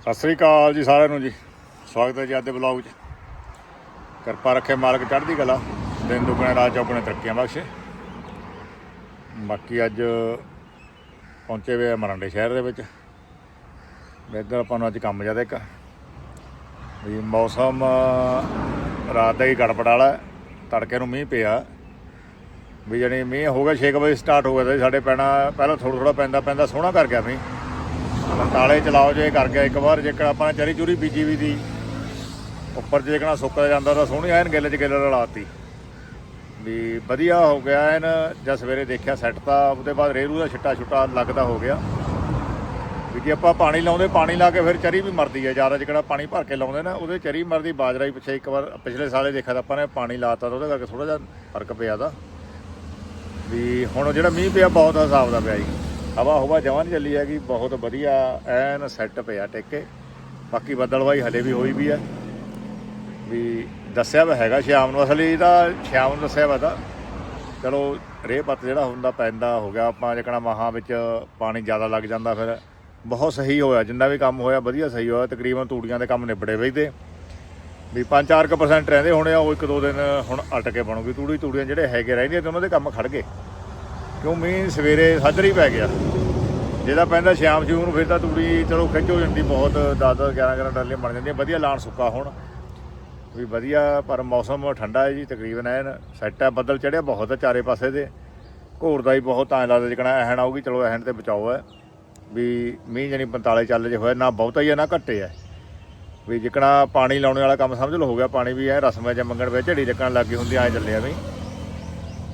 ਸਤਿ ਸ੍ਰੀ ਅਕਾਲ ਜੀ ਸਾਰਿਆਂ ਨੂੰ ਜੀ। ਸਵਾਗਤ ਹੈ ਜੀ ਅੱਜ ਦੇ ਵਲੌਗ 'ਚ। ਕਿਰਪਾ ਰੱਖੇ ਮਾਲਕ ਚੜ੍ਹਦੀ ਕਲਾ, ਦਿਨ ਦੁਗਣੇ, ਰਾਤ ਚੌਗੁਣੇ ਤਰੱਕੀਆਂ ਬਖਸ਼ੇ। ਬਾਕੀ ਅੱਜ ਪਹੁੰਚੇ ਹੋਏ ਆ ਮਰਾਂਡੇ ਸ਼ਹਿਰ ਦੇ ਵਿੱਚ। ਵੀ ਇੱਧਰ ਆਪਾਂ ਨੂੰ ਅੱਜ ਕੰਮ ਜ਼ਿਆਦਾ ਇੱਕ। ਵੀ ਮੌਸਮ, ਰਾਤ ਦਾ ਹੀ ਗੜਬੜ ਵਾਲਾ ਤੜਕੇ ਨੂੰ ਮੀਂਹ ਪਿਆ। ਵੀ ਜਾਣੀ ਮੀਂਹ ਹੋ ਗਿਆ 6 ਵਜੇ ਸਟਾਰਟ ਹੋ ਗਿਆ ਸੀ ਸਾਡੇ ਪੈਣਾ, ਪਹਿਲਾਂ ਥੋੜਾ ਥੋੜਾ ਪੈਂਦਾ ਪੈਂਦਾ ਸੋਹਣਾ ਕਰ ਗਿਆ ਮੀਂਹ। ਤਾਲੇ ਚਲਾਓ ਜੇ ਕਰ ਗਿਆ ਇੱਕ ਵਾਰ, ਜੇਕਰ ਆਪਾਂ ਨੇ ਚਰੀ ਚੂਰੀ ਬੀਜੀ ਵੀ ਦੀ, ਉੱਪਰ ਜੇਕਣਾ ਸੁੱਕਦਾ ਜਾਂਦਾ ਤਾਂ ਸੋਹਣੀ ਐਨ ਗਿੱਲ ਚ ਗਿੱਲ ਰਲਾਤੀ ਵੀ ਵਧੀਆ ਹੋ ਗਿਆ ਐਨ ਜਦ ਸਵੇਰੇ ਦੇਖਿਆ ਸੈੱਟ ਤਾਂ, ਉਹਦੇ ਬਾਅਦ ਰੇਰੂ ਦਾ ਛਿੱਟਾ ਛੁੱਟਾ ਲੱਗਦਾ ਹੋ ਗਿਆ। ਵੀ ਜੇ ਆਪਾਂ ਪਾਣੀ ਲਾਉਂਦੇ, ਪਾਣੀ ਲਾ ਕੇ ਫਿਰ ਚਰੀ ਵੀ ਮਰਦੀ ਹੈ ਜ਼ਿਆਦਾ ਜਿਹੜਾ ਪਾਣੀ ਭਰ ਕੇ ਲਾਉਂਦੇ ਨਾ, ਉਹਦੇ ਚਰੀ ਮਰਦੀ ਬਾਜਰਾ ਹੀ ਪਿੱਛੇ ਇੱਕ ਵਾਰ, ਪਿਛਲੇ ਸਾਲੇ ਦੇਖਿਆ ਤਾਂ ਆਪਾਂ ਨੇ ਪਾਣੀ ਲਾਤਾ ਤਾਂ ਉਹਦੇ ਕਰਕੇ ਥੋੜਾ ਜਿਹਾ ਫ਼ਰਕ ਪਿਆ ਦਾ ਵੀ ਹੁਣ ਜਿਹੜਾ ਮੀਂਹ ਪਿਆ, ਬਹੁਤ ਹਿਸਾਬ ਦਾ ਪਿਆ ਜੀ। ਹਵਾ ਹਵਾ ਜਮਾਂ ਨਹੀਂ ਚੱਲੀ ਹੈਗੀ, ਬਹੁਤ ਵਧੀਆ ਐਨ ਸੈੱਟ ਪਿਆ ਟਿੱਕੇ। ਬਾਕੀ ਬੱਦਲਵਾਈ ਹਲੇ ਵੀ ਹੋਈ ਵੀ ਹੈ ਵੀ ਦੱਸਿਆ ਵਾ ਹੈਗਾ ਸ਼ਾਮ ਨੂੰ, ਅਸਲੀ ਇਹਦਾ ਸ਼ਾਮ ਨੂੰ ਦੱਸਿਆ ਵਾ ਤਾਂ। ਚਲੋ, ਰੇਹ ਪੱਤ ਜਿਹੜਾ ਹੁੰਦਾ ਪੈਂਦਾ, ਹੋ ਗਿਆ ਆਪਾਂ ਜਿਕਣਾ ਮਹਾਂ ਵਿੱਚ ਪਾਣੀ ਜ਼ਿਆਦਾ ਲੱਗ ਜਾਂਦਾ ਫਿਰ ਬਹੁਤ ਸਹੀ ਹੋਇਆ, ਜਿੰਨਾ ਵੀ ਕੰਮ ਹੋਇਆ ਵਧੀਆ ਸਹੀ ਹੋਇਆ, ਤਕਰੀਬਨ ਤੂੜੀਆਂ ਦੇ ਕੰਮ ਨਿਬੜੇ ਵੇ ਤੇ। ਵੀ 5-4% ਰਹਿੰਦੇ ਹੋਣੇ ਆ, ਉਹ ਇੱਕ ਦੋ ਦਿਨ ਹੁਣ ਅਟ ਕੇ ਬਣੂਗੀ ਤੂੜੀ। ਤੂੜੀਆਂ ਜਿਹੜੇ ਹੈਗੇ ਰਹਿੰਦੀਆਂ ਤੇ ਉਹਨਾਂ ਦੇ ਕੰਮ ਖੜ ਗਏ। ਕਿਉਂ ਮੀਂਹ ਸਵੇਰੇ ਸਾਜਰੀ ਪੈ ਗਿਆ। ਜਿਹਦਾ ਪੈਂਦਾ ਸ਼ਾਮ ਜੂ ਨੂੰ ਫਿਰ ਤਾਂ ਤੂੜੀ ਚਲੋ ਖਿੱਚ ਹੋ ਜਾਂਦੀ ਬਹੁਤ 10 10 11 11 ਡਾਲੀਆਂ ਬਣ ਜਾਂਦੀਆਂ। ਵਧੀਆ ਲਾਣ ਸੁੱਕਾ ਹੋਣ। ਵੀ ਵਧੀਆ, ਪਰ ਮੌਸਮ ਠੰਡਾ ਹੈ ਜੀ, ਤਕਰੀਬਨ ਐਨ ਸੈੱਟ ਹੈ ਬੱਦਲ ਚੜਿਆ ਬਹੁਤ ਹੈ ਚਾਰੇ ਪਾਸੇ ਦੇ। ਘੋਰ ਦਾ ਹੀ ਬਹੁਤ ਐਂ ਲੱਗਦਾ ਜਿਕਣਾ ਐਹਣ ਆਊਗੀ, ਚਲੋ ਐਹਣ ਤੇ ਬਚਾਓ ਹੈ ਵੀ ਮੀਂਹ ਜਣੀ 45 ਚੱਲ ਜੇ ਹੋਇਆ, ਨਾ ਬਹੁਤਾ ਹੀ ਹੈ ਨਾ ਘੱਟੇ ਹੈ ਵੀ ਜਿਕਣਾ ਪਾਣੀ ਲਾਉਣੇ ਵਾਲਾ ਕੰਮ ਸਮਝ ਲਓ, ਹੋ ਗਿਆ ਪਾਣੀ ਵੀ ਐ ਰਸਮੇ ਚ ਮੰਗਣ ਵਿੱਚ ਝੜੀ ਚੱਕਣ ਲੱਗੀ ਹੁੰਦੀ, ਐ ਚੱਲਿਆ ਵੀ।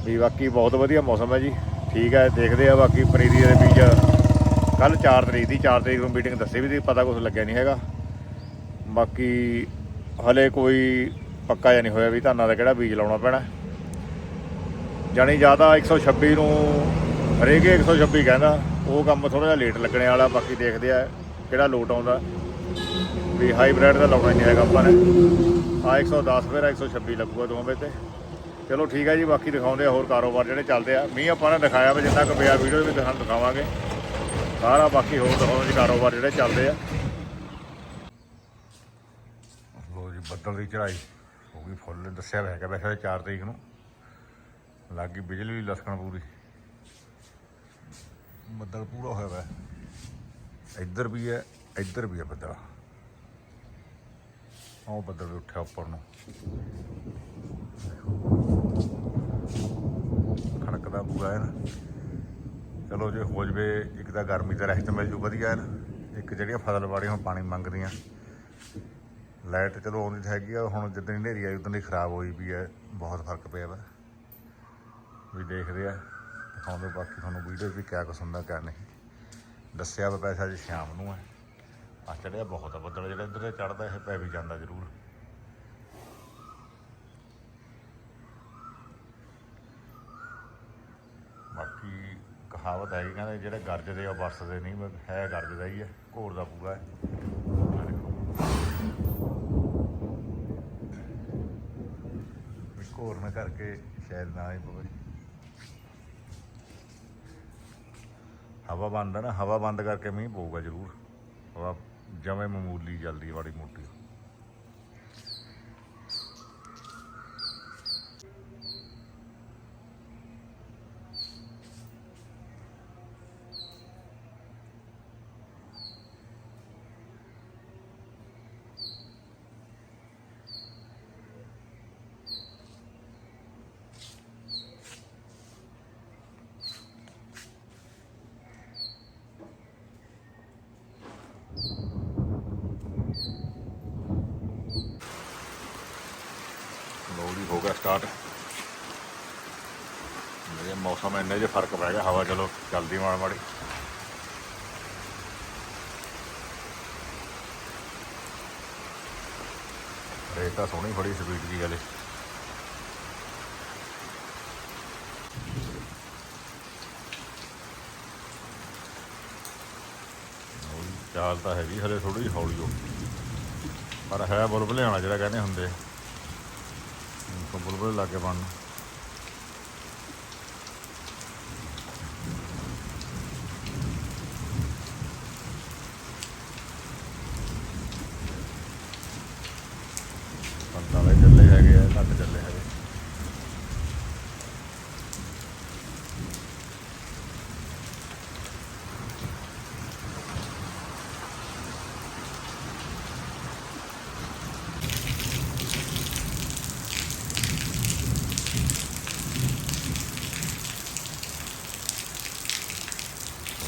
ਵੀ ਬਾਕੀ ਬਹੁਤ ਵਧੀਆ ਮੌਸਮ ਹੈ ਜੀ। ਠੀਕ ਹੈ ਦੇਖਦੇ ਆ ਬਾਕੀ ਪਨੀਰੀ ਦੇ ਬੀਜ। ਕੱਲ 4 ਤਰੀਕ ਦੀ 4 ਤਰੀਕ ਨੂੰ ਮੀਟਿੰਗ ਦੱਸੀ ਵੀ ਸੀ, ਪਤਾ ਕੁਝ ਲੱਗਿਆ ਨਹੀਂ ਹੈਗਾ। ਬਾਕੀ ਹਲੇ ਕੋਈ ਪੱਕਾ ਜਾਂ ਨਹੀਂ ਹੋਇਆ ਵੀ ਧਾਨਾਂ ਦਾ ਕਿਹੜਾ ਬੀਜ ਲਾਉਣਾ ਪੈਣਾ। ਜਾਣੀ ਜ਼ਿਆਦਾ 126 ਨੂੰ, ਹਰੇਕ 126 ਕਹਿੰਦਾ, ਉਹ ਕੰਮ ਥੋੜਾ ਜਿਹਾ ਲੇਟ ਲੱਗਣੇ ਵਾਲਾ, ਬਾਕੀ ਦੇਖਦੇ ਆ ਕਿਹੜਾ ਲੋਟ ਆਉਂਦਾ। ਵੀ ਹਾਈਬ੍ਰਿਡ ਦਾ ਲਾਉਣਾ ਹੀ ਨਹੀਂ ਹੈਗਾ ਆਪਾਂ ਨੇ। ਆ 110 ਫਿਰ 126 ਲੱਗੂਗਾ ਦੋਵੇਂ ਤੇ। ਚਲੋ ਠੀਕ ਹੈ ਜੀ, ਬਾਕੀ ਦਿਖਾਉਂਦੇ ਆ ਹੋਰ ਕਾਰੋਬਾਰ ਜਿਹੜੇ ਚੱਲਦੇ ਆ। ਮੀਂਹ ਆਪਾਂ ਨੇ ਦਿਖਾਇਆ ਵਾ, ਜਿੰਨਾ ਕੁ ਪਿਆ ਵੀਡੀਓ ਵੀ ਤੁਹਾਨੂੰ ਦਿਖਾਵਾਂਗੇ। ਸਾਰਾ ਬਾਕੀ ਹੋਰ ਦਿਖਾਉਂਦੇ ਕਾਰੋਬਾਰ ਜਿਹੜੇ ਚੱਲਦੇ ਆ। ਲੋ ਜੀ, ਬੱਦਲ ਦੀ ਚੜਾਈ ਹੋ ਗਈ ਫੁੱਲ ਦੱਸਿਆ ਹੋਇਆ ਹੈਗਾ ਵੈਸੇ 4 ਤਰੀਕ ਨੂੰ। ਲੱਗ ਗਈ ਬਿਜਲੀ ਵੀ ਲਸਕਣ ਪੂਰੀ। ਬੱਦਲ ਪੂਰਾ ਹੋਇਆ ਵਾ। ਇੱਧਰ ਵੀ ਹੈ, ਇੱਧਰ ਵੀ ਹੈ ਬੱਦਲ। ਉਹ ਬੱਦਲ ਵੀ ਉੱਠਿਆ ਉੱਪਰ ਨੂੰ। ਖੜਕਦਾ ਪੂਰਾ ਹੈ ਨਾ। ਚਲੋ ਜੇ ਹੋ ਜਵੇ ਇੱਕ ਤਾਂ ਗਰਮੀ ਦਾ ਰਹਿਤ ਮਿਲ ਜੂ, ਵਧੀਆ ਹੈ ਨਾ। ਇੱਕ ਜਿਹੜੀਆਂ ਫਸਲ ਬਾੜੀਆਂ ਹੁਣ ਪਾਣੀ ਮੰਗਦੀਆਂ। ਲਾਈਟ ਚਲੋ ਆਉਂਦੀ ਤਾਂ ਹੈਗੀ ਆ, ਹੁਣ ਜਿੱਦਣ ਦੀ ਹਨੇਰੀ ਆਈ, ਉਦੋਂ ਦੀ ਖਰਾਬ ਹੋਈ ਵੀ ਹੈ, ਬਹੁਤ ਫ਼ਰਕ ਪਿਆ ਵਾ। ਵੀ ਦੇਖਦੇ ਆ, ਦਿਖਾਉਂਦੇ ਬਾਕੀ ਤੁਹਾਨੂੰ ਵੀਡੀਓ ਵੀ ਕਿਆ ਕੁਛ ਹੁੰਦਾ, ਕਿਆ ਨਹੀਂ। ਦੱਸਿਆ ਵਾ ਪੈਸਾ ਜੀ ਸ਼ਾਮ ਨੂੰ ਹੈ। ਆ ਚੜਿਆ ਬਹੁਤ, ਆ ਬੱਦਲ ਜਿਹੜਾ ਇੱਧਰ ਚੜਦਾ ਇਹ ਪੈ ਵੀ ਜਾਂਦਾ ਜ਼ਰੂਰ। ਬਾਕੀ ਕਹਾਵਤ ਹੈ ਕਹਿੰਦੇ ਜਿਹੜੇ ਗਰਜਦੇ ਆ ਵਰਸਦੇ ਨਹੀਂ ਪਰ ਹੈ ਗਰਜਦਾ ਹੀ ਹੈ ਘੋਰ ਦਾ ਪੂਰਾ ਹੈ। ਘੋਰ ਨਾ ਕਰਕੇ ਸ਼ਾਇਦ ਨਾ ਹੀ ਪਵੇ। ਹਵਾ ਬੰਦ ਹੈ ਨਾ, ਹਵਾ ਬੰਦ ਕਰਕੇ ਮੀਂਹ ਪਊਗਾ ਜ਼ਰੂਰ। ਹਵਾ ਜਵੇਂ ਮਾਮੂਲੀ ਜਲਦੀ ਵਾੜੀ ਮੋਟੀ ਲੋੜੀ ਹੋ ਗਿਆ ਸਟਾਰਟ ਇਹ ਮੌਸਮ ਇੰਨੇ ਜੇ ਫ਼ਰਕ ਪੈ ਗਿਆ, ਹਵਾ ਚਲੋ ਚੱਲਦੀ ਮਾੜ ਮਾੜੀ। ਰੇਤ ਤਾਂ ਸੋਹਣੀ ਬੜੀ ਸਪੀਡ ਦੀ ਗਲੇ ਚਾਲ ਤਾਂ ਹੈਗੀ ਹਲੇ ਥੋੜੀ ਜਿਹੀ ਹੌਲੀ ਹੋ ਪਰ ਹੈ ਬੁਲਬੁਲੇ ਆਣਾ ਜਿਹੜਾ ਕਹਿੰਦੇ ਹੁੰਦੇ। ਤੋਂ ਬੁਲਬੁਲ ਲੱਗੇ ਬਣਨ ਘੱਟ ਚੱਲੇ ਹਜੇ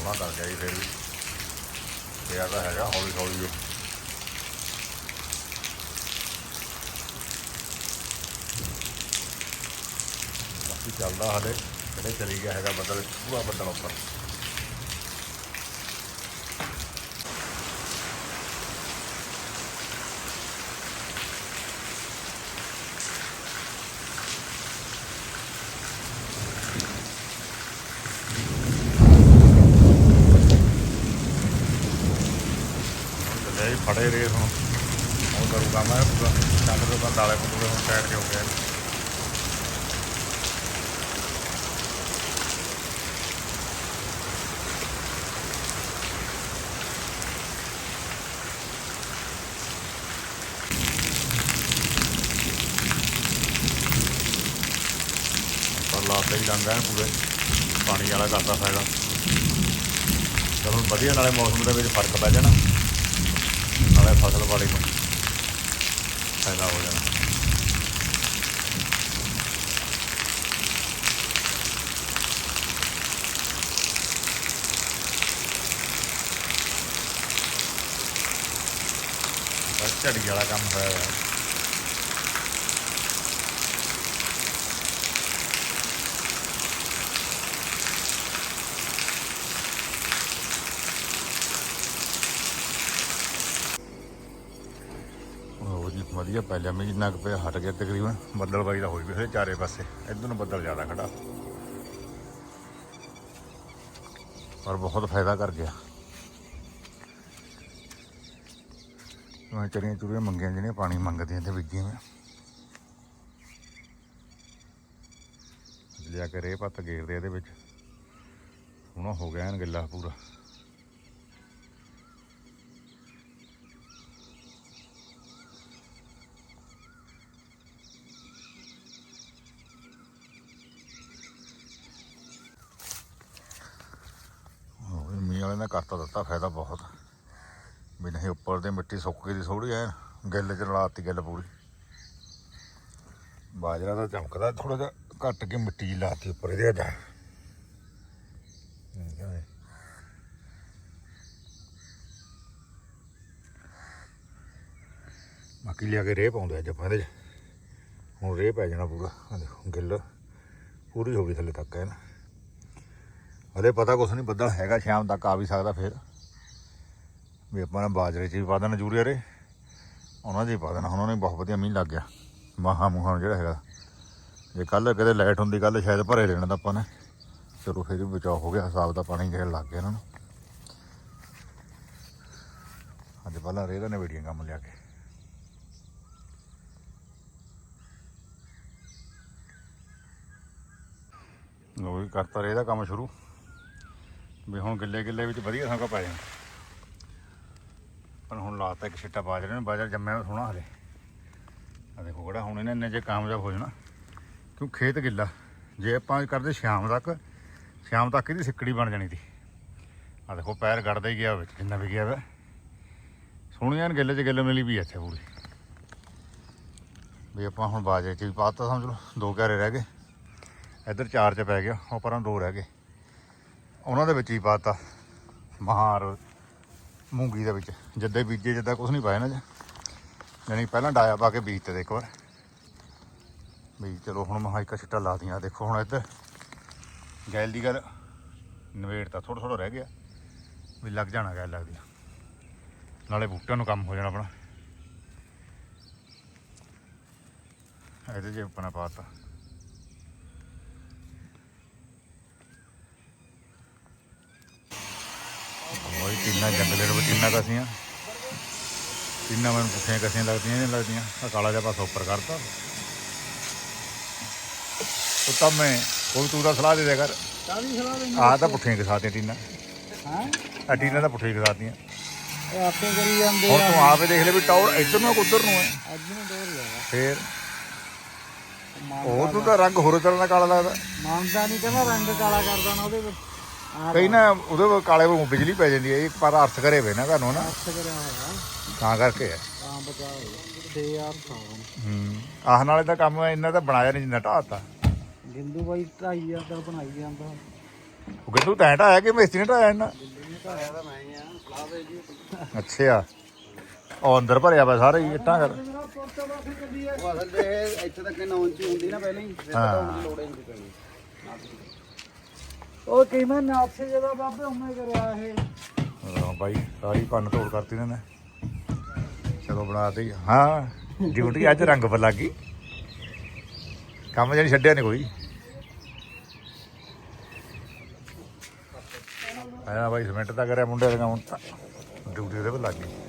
ਥੋੜਾ ਕਰ ਗਿਆ ਜੀ ਫਿਰ ਵੀ। ਪਿਆ ਤਾਂ ਹੈਗਾ, ਹੌਲੀ ਹੌਲੀ ਉਹ। ਬਾਕੀ ਚੱਲਦਾ ਹਲੇ, ਕਿਹੜੇ ਚਲੀ ਗਿਆ ਹੈਗਾ, ਬੱਦਲ ਪੂਰਾ ਬੱਦਲ ਉੱਪਰ। ਹੁਣ ਫੜੇ ਰਹੇ ਹੁਣ। ਹੁਣ ਕਰੂਗਾ ਮੈਂ, ਪੂਰਾ ਚੱਲ ਦੇ ਬੰਦ ਵਾਲੇ ਪੂਰੇ ਹੁਣ ਸਾਈਡ ਤੇ ਹੋ ਗਿਆ ਲਾਤੇ ਹੀ ਜਾਂਦਾ ਹੈ ਪੂਰੇ। ਪਾਣੀ ਵਾਲਾ ਕਰਦਾ ਫਾਇਦਾ ਚਲੋ, ਵਧੀਆ, ਨਾਲੇ ਮੌਸਮ ਦੇ ਵਿੱਚ ਫ਼ਰਕ ਪੈ ਜਾਣਾ। ਨਾਲੇ ਫਸਲ ਵਾਲੀ ਨੂੰ ਫਾਇਦਾ ਹੋ ਜਾਣਾ ਬਸ ਝੜੀ ਵਾਲਾ ਕੰਮ ਹੋਇਆ ਹੋਇਆ ਉਹ ਜੀ ਵਧੀਆ ਪੈ ਲਿਆ ਮਹੀਨਾ ਕੁ ਪਿਆ ਹਟ ਗਿਆ ਤਕਰੀਬਨ ਬੱਦਲਬਾਈ ਦਾ ਹੋਈ ਵੀ ਹੋਏ ਚਾਰੇ ਪਾਸੇ, ਇੱਧਰ ਨੂੰ ਬੱਦਲ ਜ਼ਿਆਦਾ ਖੜਾ। ਪਰ ਬਹੁਤ ਫਾਇਦਾ ਕਰ ਗਿਆ। ਮੈਂ ਚੜੀਆਂ ਚੁਰੀਆਂ ਮੰਗੀਆਂ ਜਿਹੜੀਆਂ, ਪਾਣੀ ਮੰਗਦੀਆਂ ਤੇ ਵਿਗੀਆਂ ਮੈਂ। ਲਿਆ ਕੇ ਰੇ ਪੱਤ ਗੇਰਦੇ ਇਹਦੇ ਵਿੱਚ। ਸੋਹਣਾ ਹੋ ਗਿਆ ਐਨ ਗਿੱਲਾ ਪੂਰਾ। ਉਹ ਵਾਲੇ ਨੇ ਕਰਤਾ ਦਿੱਤਾ, ਫਾਇਦਾ ਬਹੁਤ। ਵੀ ਨਹੀਂ, ਉੱਪਰ ਦੀ ਮਿੱਟੀ ਸੁੱਕ ਗਈ ਦੀ ਥੋੜੀ ਐ ਗਿੱਲ ਚ ਲਾਤੀ ਗਿੱਲ ਪੂਰੀ। ਬਾਜਰਾ ਤਾਂ ਚਮਕਦਾ ਥੋੜਾ ਜਿਹਾ ਘੱਟ ਕੇ ਮਿੱਟੀ ਲਾਤੀ ਉੱਪਰ ਇਹਦੇ ਦਾ ਬਾਕੀ ਲਿਆ ਕੇ ਰੇਹ ਪਾਉਂਦੇ ਅੱਜ ਆਪਾਂ ਇਹਦੇ 'ਚ। ਹੁਣ ਰੇਹ ਪੈ ਜਾਣਾ ਪੂਰਾ, ਆਹ ਦੇਖੋ, ਗਿੱਲ ਪੂਰੀ ਹੋ ਗਈ ਥੱਲੇ ਤੱਕ ਹੈ ਨਾ ਹਲੇ ਪਤਾ ਕੁਛ ਨਹੀਂ, ਬੱਦਲ ਹੈਗਾ ਸ਼ਾਮ ਤੱਕ ਆ ਵੀ ਸਕਦਾ ਫਿਰ। ਵੀ ਆਪਾਂ ਨੇ ਬਾਜਰੇ 'ਚ ਵੀ ਪਾ ਦੇਣਾ ਯੂਰੀਆ ਰੇ। ਉਹਨਾਂ 'ਚ ਹੀ ਪਾ ਦੇਣਾ, ਹੁਣ ਨੇ ਬਹੁਤ ਵਧੀਆ ਮੀਂਹ ਲੱਗ ਗਿਆ। ਮਹਾ ਮੁਹਾ ਜਿਹੜਾ ਹੈਗਾ। ਜੇ ਕੱਲ ਕਦੇ ਲਾਈਟ ਹੁੰਦੀ, ਕੱਲ ਸ਼ਾਇਦ ਭਰੇ ਲੈਣਾ ਤਾਂ ਆਪਾਂ ਨੇ। ਚਲੋ ਫਿਰ ਵੀ ਬਚਾਅ ਹੋ ਗਿਆ, ਹਿਸਾਬ ਦਾ ਪਾਣੀ ਜਿਹੜਾ ਲੱਗ ਗਿਆ ਇਹਨਾਂ ਨੂੰ। ਅੱਜ ਪਹਿਲਾਂ ਰੇਹ ਦਾ ਨਵੇੜੀਆਂ ਕੰਮ ਲਿਆ ਕੇ। ਉਹ ਵੀ ਕਰਤਾ ਰੇਹ ਦਾ ਕੰਮ ਸ਼ੁਰੂ। ਵੀ ਹੁਣ ਗਿੱਲੇ ਗਿੱਲੇ ਵਿੱਚ ਵਧੀਆ ਸੰਗਾ ਪੈ ਜਾਣਾ। ਪਰ ਹੁਣ ਲਾਤਾ ਇੱਕ ਛਿੱਟਾ ਬਾਜਰੇ ਨੇ, ਬਾਜਰਾ ਜੰਮਿਆ ਹੋਇਆ ਸੋਹਣਾ ਹਲੇ। ਆ ਦੇਖੋ ਕਿਹੜਾ ਹੁਣ ਇਹਨੇ ਇੰਨੇ ਜੇ ਕਾਮਯਾਬ ਹੋ ਜਾਣਾ। ਕਿਉਂ ਖੇਤ ਗਿੱਲਾ। ਜੇ ਆਪਾਂ ਕਰਦੇ ਸ਼ਾਮ ਤੱਕ ਸ਼ਾਮ ਤੱਕ ਇਹਦੀ ਸਿੱਕੜੀ ਬਣ ਜਾਣੀ ਸੀ। ਆ ਦੇਖੋ ਪੈਰ ਗੜਦਾ ਹੀ ਗਿਆ ਵਿੱਚ, ਜਿੰਨਾ ਵੀ ਗਿਆ ਵਾ। ਸੋਹਣੀਆਂ ਗਿੱਲੇ ਚ ਗਿੱਲ ਮਿਲੀ ਵੀ ਇੱਥੇ ਪੂਰੀ। ਵੀ ਆਪਾਂ ਹੁਣ ਬਾਜਰੇ ਚ ਵੀ ਪਾਤਾ, ਸਮਝ ਲਓ। ਦੋ ਘਰੇ ਰਹਿ ਗਏ। ਇੱਧਰ ਚਾਰ ਚ ਪੈ ਗਿਆ, ਉਹ ਪਰਾਂ ਦੋ ਰਹਿ ਗਏ। ਉਹਨਾਂ ਦੇ ਵਿੱਚ ਹੀ ਪਾਤਾ ਮਹਾਰ ਮੂੰਗੀ ਦੇ ਵਿੱਚ, ਜੱਦੇ ਬੀਜੇ ਜੱਦਾ ਕੁਝ ਨਹੀਂ ਪਾਇਆ ਨਾ ਜੀ ਯਾਨੀ ਪਹਿਲਾਂ ਡਾਇਆ ਪਾ ਕੇ ਬੀਜ ਤੇ ਦੇ ਇੱਕ ਵਾਰ। ਵੀ ਚਲੋ ਹੁਣ ਮਹਾ ਇੱਕ ਛਿੱਟਾ ਲਾ ਦੀਆਂ, ਦੇਖੋ ਹੁਣ ਇੱਧਰ ਗੈਲ ਦੀ ਗੱਲ ਨਵੇੜ ਤਾਂ ਥੋੜਾ ਥੋੜਾ ਰਹਿ ਗਿਆ। ਵੀ ਲੱਗ ਜਾਣਾ ਗੈਲ ਲੱਗਦੀ। ਨਾਲੇ ਬੂਟਿਆਂ ਨੂੰ ਕੰਮ ਹੋ ਜਾਣਾ ਆਪਣਾ। ਇਹਦੇ ਜੇ ਆਪਣਾ ਪਾਤਾ। ਟੀਨਾ ਜੰਗਲੇ ਨੂੰ ਟੀਨਾ ਕਸੀਆਂ ਟੀਨਾ ਮੈਨੂੰ ਪੁੱਠੀਆਂ ਕਸੀਆਂ ਲੱਗਦੀਆਂ ਨਹੀਂ ਲੱਗਦੀਆਂ। ਆ ਕਾਲਾ ਜਿਹਾ ਪਾਸਾ ਉੱਪਰ ਕਰਤਾ। ਉਹ ਤਾਂ ਮੈਂ ਕੋਈ ਤੂੰ ਦਾ ਸਲਾਹ ਦੇ ਦਿਆ ਕਰ। ਆਹ ਤਾਂ ਪੁੱਠੀਆਂ ਕਸਾਤੀਆਂ ਟੀਨਾ। ਹਾਂ? ਆ ਟੀਨਾ ਤਾਂ ਪੁੱਠੀਆਂ ਕਸਾਤੀਆਂ ਇਹ ਆਪੇ ਕਰੀ ਜਾਂਦੇ ਹੁਣ ਆ। ਤੂੰ ਆਪੇ ਦੇਖ ਲੈ ਵੀ ਟੌਰ ਇੱਧਰ ਨੂੰ ਆ ਕਿ ਉੱਧਰ ਨੂੰ ਹੈ ਅੱਜ ਨੂੰ ਦੌਰ ਜਾਗਾ ਫੇਰ। ਉਹ ਤੋਂ ਤਾਂ ਰੰਗ ਹੋਰ ਤਰ੍ਹਾਂ ਦਾ ਕਾਲਾ ਲੱਗਦਾ। ਮੰਨਦਾ ਨਹੀਂ ਕਹਿੰਦਾ ਰੰਗ ਕਾਲਾ ਕਰ ਦੇਣਾ ਉਹਦੇ ਵਿੱਚ। ਕਈ ਨਾ ਉਹਦੇ ਕੋਲ ਕਾਲੇ ਨੂੰ ਬਿਜਲੀ ਪੈ ਜਾਂਦੀ ਹੈ ਇਹ ਪਰ ਅਰਥ ਕਰੇ ਵੇ ਨਾ ਤੁਹਾਨੂੰ ਨਾ। ਹੱਥ ਕਰਿਆ ਹੋਇਆ। ਤਾਂ ਕਰਕੇ ਹੈ। ਤਾਂ ਬਚਾ ਹੋਇਆ। ਦੇ ਯਾਰ ਸਾवन ਹੂੰ ਆਹ ਨਾਲੇ ਤਾਂ ਕੰਮ ਇਹਨਾਂ ਦਾ ਬਣਾਇਆ ਨਹੀਂ ਜਿੰਨਾ ਢਾਤਾ ਗਿੰਦੂ ਬਾਈ 2.5 ਦਾ ਬਣਾਈ ਜਾਂਦਾ। ਉਹ ਕਹਿੰਦਾ ਤੈਂ ਢਾਇਆ ਕਿ ਮੇਸਤਰੀ ਨੇ ਢਾਇਆ ਇਹਨਾਂ ਢਾਇਆ ਤਾਂ ਮੈਂ ਹੀ ਆ ਦੇ ਜੀ। ਅੱਛਾ। ਉਹ ਅੰਦਰ ਭਰਿਆ ਵਾ ਸਾਰੇ ਹੀ ਇੱਟਾਂ ਕਰ। ਉਹ ਅਸਲ ਇਹ ਇੱਥੇ ਤੱਕ ਨੌਂ ਇੰਚੀ ਹੁੰਦੀ ਨਾ ਪਹਿਲਾਂ ਹੀ ਫਿਰ। ਤਾਂ ਲੋੜ ਹੀ ਨਹੀਂ ਪੈਣੀ। ਉਹ ਕਿਵੇਂ ਨਾਪਸੇ ਜਿਹਦਾ ਬਾਬੇ ਉਵੇਂ ਕਰਿਆ ਇਹ। ਹਾਂ ਬਾਈ, ਸਾਰੀ ਪੰਨ ਤੋੜ ਕਰਤੀ ਇਹਨਾਂ ਨੇ। ਚਲੋ ਬਣਾਤੀ ਹਾਂ, ਡਿਊਟੀ ਅੱਜ ਰੰਗ ਪਰ ਲੱਗ ਗਈ। ਕੰਮ ਜਿਹੜੀ ਛੱਡਿਆ ਨਹੀਂ ਕੋਈ। ਆਇਆ ਬਾਈ ਸਿਮੈਂਟ ਦਾ ਕਰਿਆ ਮੁੰਡੇ ਦਾ ਹੁਣ ਤਾਂ ਡਿਊਟੀ ਉਹਦੇ ਪਰ ਲੱਗ ਗਈ।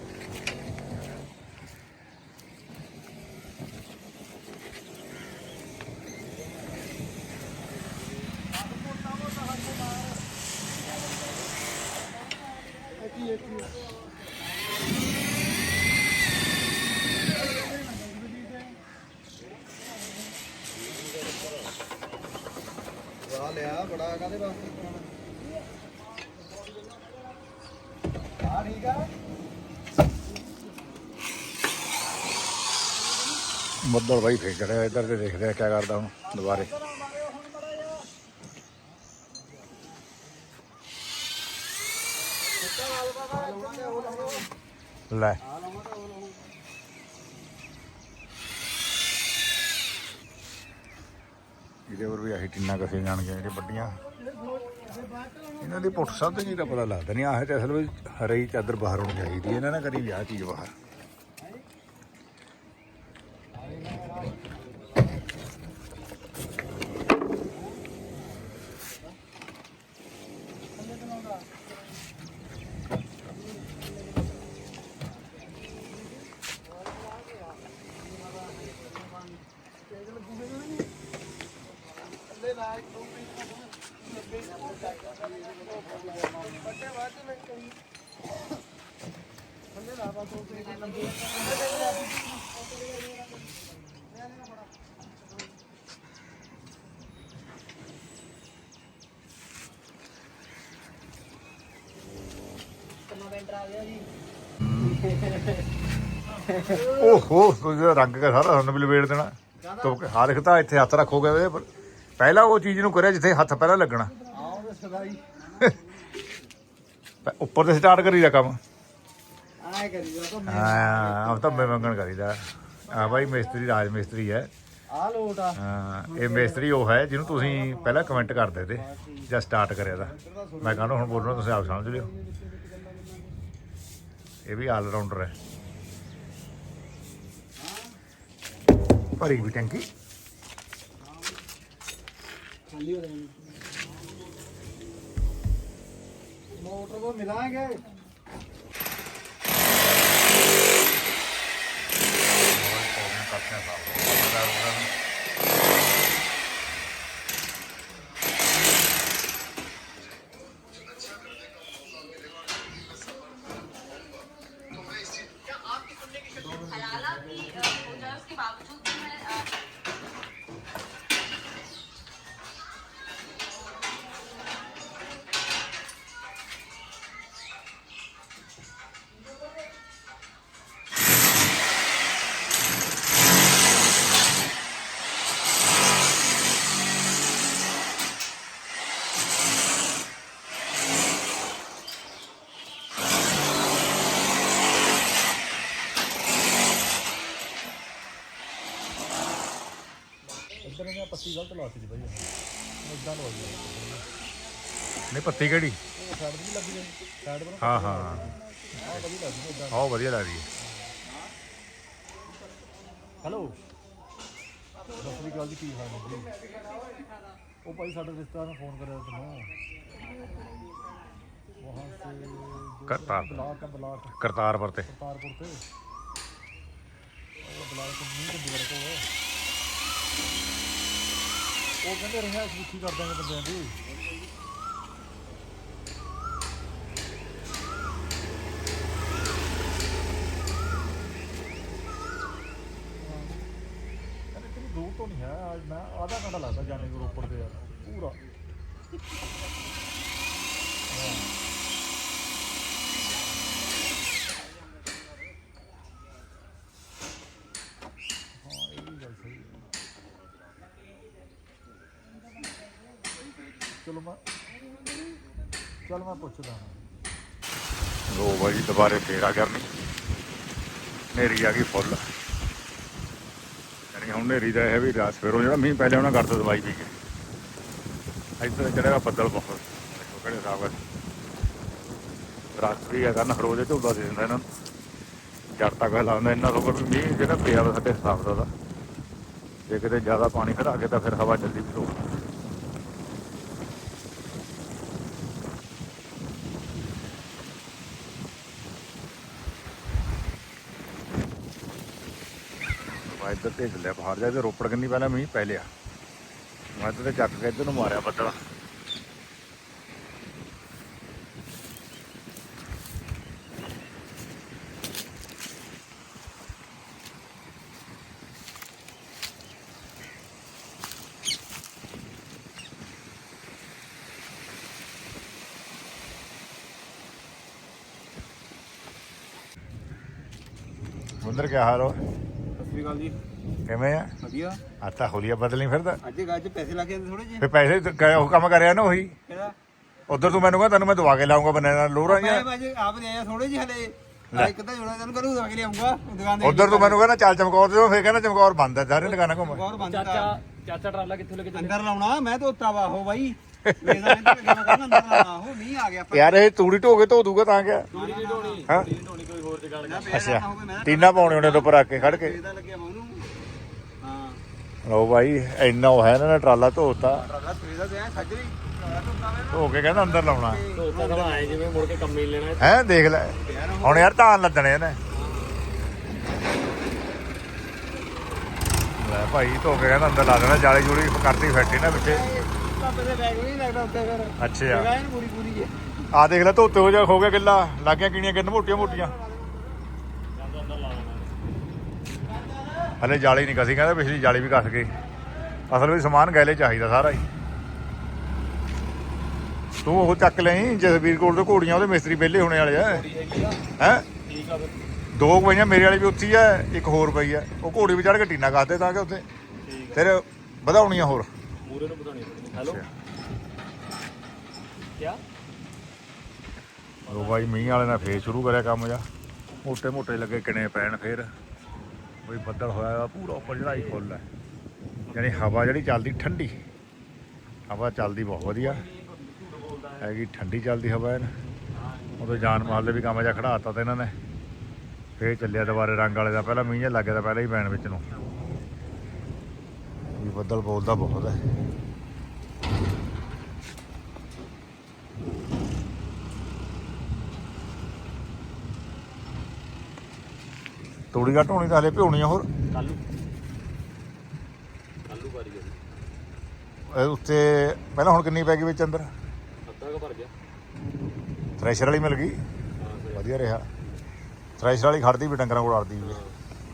ਬੜਾ ਕਾਦੇ ਵਾਸਤੇ ਆ ਠੀਕ ਆ। ਬੱਦਲ ਬਾਈ ਫੇਰ ਚੜਿਆ ਇੱਧਰ ਤੇ ਦੇਖਦੇ ਆ ਕੀ ਕਰਦਾ ਹੁਣ ਦੁਬਾਰੇ। ਲੈ। ਇਹਦੇ ਹੋਰ ਵੀ ਆਹੀ ਟਿੰਨਾ ਕਸੇ ਜਾਣਗੇ ਜਿਹੜੇ ਵੱਡੀਆਂ। ਇਹਨਾਂ ਦੀ ਪੁੱਠ ਸਭ ਤੋਂ ਜੀ ਦਾ ਪਤਾ ਲੱਗਦਾ ਨਹੀਂ ਆਹ ਤੇ ਅਸਲ ਵਿੱਚ ਹਰੀ ਚਾਦਰ ਬਾਹਰ ਹੋਣੀ ਚਾਹੀਦੀ ਇਹਨਾਂ ਨੇ ਕਰੀ ਵਿਆਹ ਚੀਜ਼ ਬਾਹਰ। ਓਹੋ ਤੁਸੀਂ ਰੰਗ ਦਾ ਸਾਰਾ ਸਾਨੂੰ ਵੀ ਲਵੇੜ ਦੇਣਾ। ਤੋ ਹਾਂ ਲਿਖਤਾ ਇੱਥੇ ਹੱਥ ਰੱਖੋਗੇ ਪਰ ਪਹਿਲਾਂ ਉਹ ਚੀਜ਼ ਨੂੰ ਕਰਿਆ ਜਿੱਥੇ ਹੱਥ ਪਹਿਲਾਂ ਲੱਗਣਾ। ਤੇ ਉੱਪਰ ਤੇ ਸਟਾਰਟ ਕਰੀਦਾ ਕੰਮ। ਆਏ ਕਰੀ ਜਾ ਤਾਂ ਹਾਂ ਤਾਂ ਮੰਗਣ ਕਰੀਦਾ। ਆ ਬਾਈ ਮਿਸਤਰੀ ਰਾਜ ਮਿਸਤਰੀ ਹੈ। ਆ ਲੋਟ ਆ। ਹਾਂ ਇਹ ਮਿਸਤਰੀ ਉਹ ਹੈ ਜਿਹਨੂੰ ਤੁਸੀਂ ਪਹਿਲਾਂ ਕਮੈਂਟ ਕਰਦੇ ਤੇ ਜਾਂ ਸਟਾਰਟ ਕਰਿਆ ਦਾ। ਮੈਂ ਕਹਿੰਦਾ ਹੁਣ ਬੋਲਣਾ ਤੁਸੀਂ ਆਪ ਸਮਝ ਲਿਓ। ਇਹ ਵੀ ਆਲ ਰਾਊਂਡਰ ਹੈ। ਭਰੀ ਵੀ ਟੈਂਕੀ। ਮੋਟਰ ਕੋ ਮਿਲਾਂਗੇ। ਪੱਤੀ ਗਲਤ ਲਾਤੀ ਜੀ ਬਾਈ ਇਦਾਂ ਲਵਾ ਦਿਆ ਨਹੀਂ ਪੱਤੀ ਕਿਹੜੀ ਸਾਈਡ ਵੀ ਲੱਗੀ ਜਾਂਦੀ ਸਾਈਡ ਪਰ ਹਾਂ ਹਾਂ ਆ ਵਧੀਆ ਲੱਗਦੀ ਇਦਾਂ ਆਹ ਵਧੀਆ ਲੱਗਦੀ ਹੈ ਹੈਲੋ ਸਤਿ ਸ੍ਰੀ ਅਕਾਲ ਜੀ ਕੀ ਹਾਲ ਹੈ ਜੀ ਉਹ ਭਾਈ ਸਾਡੇ ਰਿਸ਼ਤੇਦਾਰ ਨੇ ਫੋਨ ਕਰਿਆ ਤੈਨੂੰ ਵਹਾਂ ਸੇ ਜੋ ਕਰਤਾਰ ਬਲਾਕ ਹੈ ਬਲਾਕ ਕਰਤਾਰਪੁਰ ਤੇ ਕਰਤਾਰਪੁਰ ਤੇ ਉਹ ਬਲਾਕ ਤੋਂ ਨਹੀਂ ਚੰਡੀਗੜ੍ਹ ਤੋਂ ਹੈ ਉਹ ਕਹਿੰਦੇ ਰਿਹਾ ਸੁੱਖੀ ਕਰ ਦਾਂਗੇ ਬੰਦਿਆਂ ਦੀ। ਦੂਰ ਤੋਂ ਨਹੀਂ ਹੈ ਅੱਜ ਮੈਂ ਆਧਾ ਘੰਟਾ ਲੱਗਦਾ ਜਾਣੇ ਨੂੰ ਰੋਪੜ ਤੇ ਯਾਰ, ਪੂਰਾ ਹਾਂ ਇਹ ਵੀ ਗੱਲ ਸਹੀ ਹੈ ਚਲੋ ਮੈਂ ਚਲ ਮੈਂ ਪੁੱਛਦਾ ਲੋ ਬਾਈ, ਦੁਬਾਰੇ ਫੇਰ ਆ ਕਰਨੀ ਨੇਰੀ ਆ ਗਈ ਫੁੱਲ। ਯਾਨੀ ਹੁਣ ਨੇਰੀ ਦਾ ਇਹ ਵੀ ਰਾਤ ਸਵੇਰੋਂ ਜਿਹੜਾ ਮੀਂਹ ਪਹਿਲੇ ਉਹਨਾਂ ਕਰਦਾ ਦਵਾਈ ਪੀ ਕੇ। ਇੱਧਰ ਚੜੇਗਾ ਬੱਦਲ ਬਹੁਤ। ਦੇਖੋ ਕਿਹੜੇ ਹਿਸਾਬ ਨਾਲ ਰਾਤ ਵੀ ਆ ਕਰਨ ਹਰੋਜ ਝੋਲਾ ਦੇ ਦਿੰਦਾ ਇਹਨਾਂ ਨੂੰ। ਜੜ ਤੱਕ ਲਾਉਂਦਾ ਇੰਨਾ ਤੋਂ ਵੀ ਮੀਂਹ ਜਿਹੜਾ ਪਿਆ ਵਾ ਸਾਡੇ ਹਿਸਾਬ ਦਾ ਜੇ ਕਿਤੇ ਜ਼ਿਆਦਾ ਪਾਣੀ ਖੜਾ ਕੇ ਤਾਂ ਫਿਰ ਹਵਾ ਚੱਲਦੀ ਵੀ ਰੋਕ ਮੈਂ ਇੱਧਰ ਤੇ ਚੱਲਿਆ ਬਾਹਰ ਜਾ ਕੇ, ਰੋਪੜ ਕੰਨੀ ਪਹਿਲਾਂ ਮੀਂਹ ਪੈ ਲਿਆ। ਮੈਂ ਇੱਧਰ ਤੇ ਚੱਕ ਕੇ ਇੱਧਰ ਨੂੰ ਮਾਰਿਆ ਬੱਦਲ। ਉਧਰ ਕੀ ਹਾਲ ਹੋ ਕਿਵੇਂ ਆ? ਵਧੀਆ। ਆਤਾ ਹੋਲੀਆ ਬਦਲੀ ਫਿਰਦਾ। ਅੱਜ ਗੱਜ ਪੈਸੇ ਲੱਗ ਜਾਂਦੇ ਥੋੜੇ ਜਿਹੇ। ਫੇ ਪੈਸੇ ਤੇ ਕ- ਉਹ ਕੰਮ ਕਰਿਆ ਨਾ ਉਹੀ। ਕਿਹੜਾ? ਉਧਰ ਤੂੰ ਮੈਨੂੰ ਕਹਿੰਦਾ ਤੈਨੂੰ ਮੈਂ ਦਵਾ ਕੇ ਲਾਉਂਗਾ ਬਨਾਨਾ ਲੋਰਾਂ ਮੈਂ ਜਾਂ? ਆਪ ਲੈ ਆਇਆ ਥੋੜੇ ਜਿਹੇ ਹਲੇ। ਇੱਕ ਤਾਂ ਜੁੜਾ ਤੈਨੂੰ ਕਰੂ ਦਵਾ ਕੇ ਲਿਆਉਂਗਾ ਦੁਕਾਨ ਦੇ ਉਧਰ ਤੂੰ ਮੈਨੂੰ ਕਹਿੰਦਾ ਚੱਲ ਚਮਕੌਰ ਦੇ ਫੇ ਕਹਿੰਦਾ ਚਮਕੌਰ ਬੰਦ ਹੈ ਸਾਰੇ ਦੁਕਾਨਾਂ ਘੁੰਮ। ਗੌਰ ਬੰਦ ਚਾਚਾ ਚਾਚਾ ਟਰਾਲਾ ਕਿੱਥੋਂ ਲੈ ਕੇ ਅੰਦਰ ਲਾਉਣਾ ਮੈਂ ਧੋਤਾ ਵਾ ਉਹ ਬਾਈ। ਮੇਰਾ ਨਹੀਂ ਲੱਗਿਆ ਮੈਂ ਕਹਿੰਦਾ ਅੰਦਰ ਲਾਉਣਾ ਉਹ ਨਹੀਂ ਆ ਗਿਆ। ਯਾਰ ਇਹ ਤੂੜੀ ਢੋ ਕੇ ਧੋ ਦੂਗਾ ਤਾਂ ਕਿਆ? ਤੂੜੀ ਦੀ ਢੋਣੀ। ਹਾਂ? ਢੋਣੀ ਕੋਈ ਹੋਰ ਜਗਾੜ ਨਾ ਪਿਆ ਅੱਛਾ। ਟੀਨਾ ਪਾਉਣੇ ਉਹਨੇ ਤੋਂ ਉੱਪਰ ਆ ਕੇ ਖੜ ਕੇ। ਇਹਦਾ ਲੱਗਿਆ ਵਾ ਉਹਨੂੰ। ਲਓ ਭਾਈ ਇੰਨਾ ਉਹ ਹੈ ਨਾ ਟਰਾਲਾ ਧੋਤਾ। ਟਰਾਲਾ ਸਵੇਰ ਦਾ ਗਿਆ ਸੱਜਰੀ ਟਰਾਲਾ ਧੋਤਾ ਵੇ ਧੋ ਕੇ ਕਹਿੰਦਾ ਅੰਦਰ ਲਾਉਣਾ। ਧੋਤਾ ਤਾਂ ਆਏ ਜਿਵੇਂ ਮੁੜ ਕੇ ਕੰਮ ਹੀ ਲੈਣਾ ਹੈ। ਦੇਖ ਲੈ। ਹੁਣ ਯਾਰ ਧਾਨ ਲੱਦਣੇ ਨੇ। ਲੈ ਭਾਈ ਧੋ ਕੇ ਕਹਿੰਦਾ ਅੰਦਰ ਲਾ ਦੇਣਾ ਜਾਲੀ ਜੂਲੀ ਕਰਤੀ ਫੈਕਟਰੀ ਨਾ ਵਿੱਚੇ ਪਾਪੇ ਦੇ ਬੈਗ ਨਹੀਂ ਲੱਗਦਾ ਉੱਤੇ ਫਿਰ। ਅੱਛਾ। ਜਗ੍ਹਾ ਇਹਨੂੰ ਪੂਰੀ ਪੂਰੀ ਹੈ। ਆ ਦੇਖ ਲੈ ਧੋਤੇ ਹੋ ਜਾ ਹੋ ਗਿਆ ਕਿੱਲਾ ਲੱਗਿਆ ਕਿਣੀਆਂ ਕਿੰਨ ਮੋਟੀਆਂ ਮੋਟੀਆਂ। ਹਲੇ ਜਾਲੀ ਨਹੀਂ ਕਸੀ ਕਹਿੰਦਾ ਪਿਛਲੀ ਜਾਲੀ ਵੀ ਕੱਸ ਗਈ ਅਸਲ ਵਿੱਚ ਸਮਾਨ ਗੈਲੇ ਚਾਹੀਦਾ ਸਾਰਾ ਹੀ। ਤੂੰ ਉਹ ਚੱਕ ਲਈ ਜਸਵੀਰ ਕੋਲ ਤੋਂ ਘੋੜੀਆਂ ਉਹਦੇ ਮਿਸਤਰੀ ਵਿਹਲੇ ਹੋਣੇ ਵਾਲੇ ਆ। ਹੈ? ਠੀਕ ਆ ਫਿਰ। ਦੋ ਪਈਆਂ ਮੇਰੇ ਵਾਲੀ ਵੀ ਉੱਥੀ ਆ ਇੱਕ ਹੋਰ ਪਈ ਆ। ਉਹ ਘੋੜੀ ਵੀ ਚੜ ਕੇ ਟੀਨਾ ਕਰਦੇ ਤਾਂ ਕਿ ਉੱਥੇ। ਫਿਰ ਵਧਾਉਣੀਆਂ ਹੋਰ। ਮੂਰੇ ਨੂੰ ਬਤਾਉਣੀ ਹੈਲੋ? ਕੀ ਉਹ ਬਾਈ ਮੀਂਹ ਵਾਲੇ ਨੇ ਫੇਰ ਸ਼ੁਰੂ ਕਰਿਆ ਕੰਮ ਜਾ ਮੋਟੇ ਮੋਟੇ ਲੱਗੇ ਕਿਣੇ ਪੈਣ ਫੇਰ। ਕੋਈ ਬੱਦਲ ਹੋਇਆ ਵਾ ਪੂਰਾ ਉੱਪਰ ਹੀ ਫੁੱਲ ਹੈ। ਯਾਨੀ ਹਵਾ ਜਿਹੜੀ ਚੱਲਦੀ ਠੰਡੀ, ਹਵਾ ਚੱਲਦੀ ਬਹੁਤ ਵਧੀਆ। ਹੈਗੀ ਠੰਡੀ ਚੱਲਦੀ ਹਵਾ ਐਨ ਉਦੋਂ ਜਾਨ ਮਾਲ ਦੇ ਵੀ ਕੰਮ ਜਾ ਖੜਾਤਾ ਤੇ ਇਹਨਾਂ ਨੇ। ਫੇਰ ਚੱਲਿਆ ਦੁਬਾਰੇ ਰੰਗ ਵਾਲੇ ਦਾ, ਪਹਿਲਾਂ ਮੀਂਹ ਜਿਹਾ ਲੱਗਿਆ ਪਹਿਲਾਂ ਹੀ ਪੈਣ ਵਿੱਚ ਨੂੰ। ਵੀ ਬੱਦਲ ਬੋਲਦਾ ਬਹੁਤ ਹੈ। ਤੂੜੀ ਘੱਟ ਹੋਣੀ ਤਾਂ ਹਲੇ ਭਿਉਣੀ ਆ ਹੋਰ। ਕੱਲੂ। ਕੱਲੂ ਵਾਰੀ ਗਈ ਇਹ ਉੱਤੇ ਪਹਿਲਾਂ ਹੁਣ ਕਿੰਨੀ ਪੈ ਗਈ ਵਿੱਚ ਅੰਦਰ? ਅੱਧਾ ਕ ਭਰ ਗਿਆ। ਥ੍ਰੈਸ਼ਰ ਵਾਲੀ ਮਿਲ ਗਈ? ਵਧੀਆ ਰਿਹਾ। ਥ੍ਰੈਸ਼ਰ ਵਾਲੀ ਖੜਦੀ ਵੀ ਡੰਗਰਾਂ ਕੋਲ ਅੜਦੀ ਵੀ।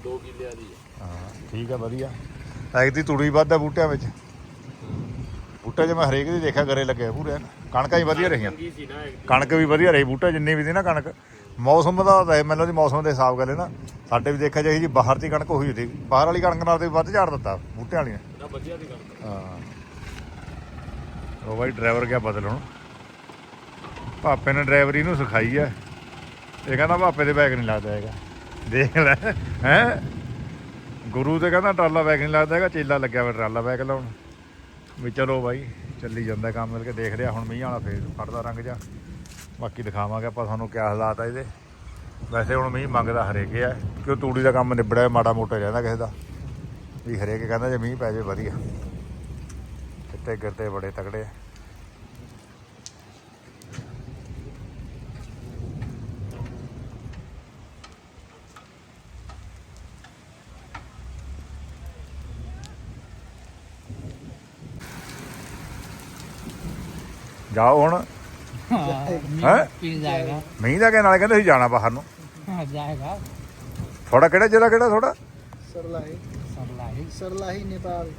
2 ਕਿੱਲਿਆਂ ਦੀ ਹੈ ਠੀਕ ਹੈ ਵਧੀਆ। ਐਕ ਦੀ ਤੂੜੀ ਵੱਧ ਆ ਬੂਟਿਆਂ ਵਿੱਚ। ਬੂਟੇ 'ਚ ਮੈਂ ਹਰੇਕ ਦੀ ਦੇਖਿਆ ਗਰੇ ਲੱਗੇ ਪੂਰੇ। ਕਣਕਾਂ ਹੀ ਵਧੀਆ ਰਹੀਆਂ। ਕਣਕ ਵੀ ਵਧੀਆ ਰਹੀ ਬੂਟੇ ਜਿੰਨੀ ਵੀ ਸੀ ਨਾ ਕਣਕ। ਮੌਸਮ ਦਾ ਤਾਂ ਮੈਨੂੰ ਦੀ ਮੌਸਮ ਦੇ ਹਿਸਾਬ ਗੱਲ ਹੈ ਨਾ ਸਾਡੇ ਵੀ ਦੇਖਿਆ ਜਾਈ ਜੀ ਬਾਹਰ ਦੀ ਕਣਕ ਹੋਈ ਸੀ। ਬਾਹਰ ਵਾਲੀ ਕਣਕ ਨਾਲ ਤੇ ਵੱਧ ਝਾੜ ਦਿੱਤਾ ਬੂਟਿਆਂ ਵਾਲੀਆਂ। ਨਾ ਵਧੀਆ ਦੀ ਗੱਲ ਹਾਂ। ਉਹ ਬਾਈ ਡਰਾਈਵਰ ਗਿਆ ਬਦਲ ਹੁਣ? ਪਾਪੇ ਨੇ ਡਰਾਈਵਰੀ ਨੂੰ ਸਿਖਾਈ ਐ ਇਹ ਕਹਿੰਦਾ ਪਾਪੇ ਦੇ ਬੈਗ ਨਹੀਂ ਲੱਗਦਾ ਹੈਗਾ। ਦੇਖ ਲੈ ਹੈ? ਗੁਰੂ ਤੇ ਕਹਿੰਦਾ ਟਰਾਲਾ ਬੈਗ ਨਹੀਂ ਲੱਗਦਾ ਹੈਗਾ ਚੇਲਾ ਲੱਗਿਆ ਵਾ ਟਰਾਲਾ ਬੈਗ ਲਾਉਣ। ਵੀ ਚਲੋ ਬਾਈ ਚੱਲੀ ਜਾਂਦਾ ਕੰਮ ਮਿਲ ਕੇ ਦੇਖ ਰਿਹਾ ਹੁਣ ਮੀਂਹ ਵਾਲਾ ਫੇਰ ਫੜਦਾ ਰੰਗ ਜਾ। ਬਾਕੀ ਦਿਖਾਵਾਂਗੇ ਆਪਾਂ ਤੁਹਾਨੂੰ ਕਿਆ ਹਾਲਾਤ ਆ ਇਹਦੇ। ਵੈਸੇ ਹੁਣ ਮੀਂਹ ਮੰਗਦਾ ਹਰੇਕੇ ਆ, ਕਿਉਂ ਤੂੜੀ ਦਾ ਕੰਮ ਨਿਬੜਿਆ ਮਾੜਾ ਮੋਟਾ ਰਹਿੰਦਾ ਕਿਸੇ ਦਾ। ਵੀ ਹਰੇਕ ਕਹਿੰਦਾ ਜੇ ਮੀਂਹ ਪੈ ਜਾਵੇ ਵਧੀਆ। ਕਿਤੇ ਗਿਰਦੇ ਬੜੇ ਤਕੜੇ ਆ। ਜਾਓ ਹੁਣ। ਹੈਂ? ਪੀ ਮੀਂਹ ਦਾ ਕਿ ਨਾਲੇ ਕਹਿੰਦੇ ਸੀ ਜਾਣਾ ਬਾਹਰ ਨੂੰ। ਹਾਂ ਜਾਏਗਾ। ਥੋੜਾ ਕਿਹੜਾ ਜ਼ਿਲ੍ਹਾ ਕਿਹੜਾ ਥੋੜਾ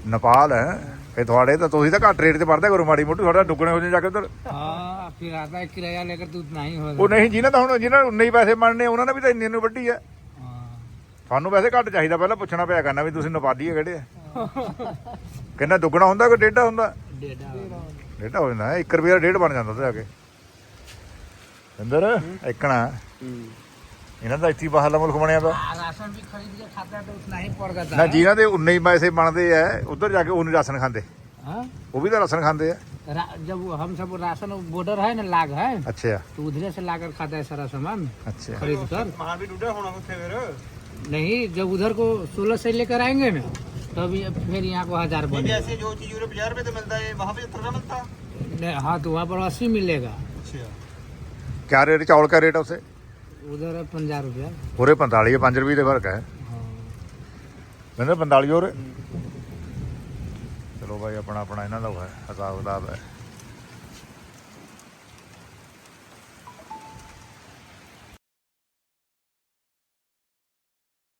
ਨੇਪਾਲ। ਹੈ। ਫੇ ਤੁਹਾਡੇ ਤਾਂ ਤੁਸੀਂ ਤਾਂ ਘੱਟ ਰੇਟ ਤੇ ਪੜਦੇ ਗੁਰੂ ਮਾੜੀ ਮੋਟੀ ਤੁਹਾਡਾ ਡੁੱਗਣੇ ਹੋ ਜਾ ਕੇ ਉਧਰ। ਹਾਂ ਫਿਰ ਆਦਾ ਕਿਰਾਇਆ ਲੈ ਕੇ ਤੂੰ ਨਹੀਂ ਹੋ ਉਹ ਨਹੀਂ ਜੀ ਨਾ ਤਾਂ ਹੁਣ ਜਿਹਨਾਂ ਨੂੰ ਉਨੇ ਪੈਸੇ ਮੰਨਨੇ ਉਹਨਾਂ ਨੇ ਵੀ ਤਾਂ ਇੰਨੇ ਨੂੰ ਵੱਢੀ ਆ। ਹਾਂ। ਤੁਹਾਨੂੰ ਪੈਸੇ ਘੱਟ ਚਾਹੀਦਾ ਪਹਿਲਾਂ ਪੁੱਛਣਾ ਪਿਆ ਕਰਨਾ ਵੀ ਤੁਸੀਂ ਨੇਪਾਲੀ ਕਿਹੜੇ ਆ? ਕਿੰਨਾ ਦੁੱਗਣਾ ਹੁੰਦਾ ਕਿ ਡੇਢਾ ਹੁੰਦਾ? ਡੇਢਾ ਡੇਢਾ ਹੋ ਜਾਂਦਾ 1 ਰੁਪਏ ਦਾ ਡੇਢ ਬਣ ਜਾਂਦਾ ਉੱਥੇ ਜਾ ਕੇ। ਅੰਦਰ ਇੱਕਣਾ ਇਹਨਾਂ ਦਾ ਇੱਥੇ ਬਾਹਰਲਾ ਮੁਲਕ ਬਣਿਆ ਪਿਆ राशन भी खरीद के खाता है तो उतना ही पड़ जाता ਨਾ है ਜਿਨ੍ਹਾਂ ਦੇ ਉਨੇ ਹੀ ਪੈਸੇ ਬਣਦੇ ਆ ਉਧਰ ਜਾ ਕੇ ਉਹਨੇ ਰਾਸ਼ਨ ਖਾਂਦੇ हाँ? ਉਹ ਵੀ ਤਾਂ ਰਾਸ਼ਨ ਖਾਂਦੇ ਆ रा- जब वो हम सब राशन बॉर्डर है ना लाग है ਅੱਛਾ तो उधर से लाकर खाता है सारा सामान ਅੱਛਾ खरीद कर ਮਹਾਨ ਵੀ ਡੁੱਡਾ ਹੋਣਾ ਉੱਥੇ ਫਿਰ नहीं जब उधर को सोलह से लेकर आएंगे ना तब ये फिर यहाँ को हजार नहीं बनेगा जैसे जो चीज यूरोप 50 रुपए तो मिलता है वहाँ पे सत्तर का मिलता नहीं, हाँ तो वहाँ पर अस्सी मिलेगा अच्छा क्या रेट चावल का रेट है उसे उधर है पंजा रुपया पूरे पंताली है पाँच रुपये के फर्क है मैंने पंताली और चलो भाई अपना अपना इन्हों का है हिसाब किताब है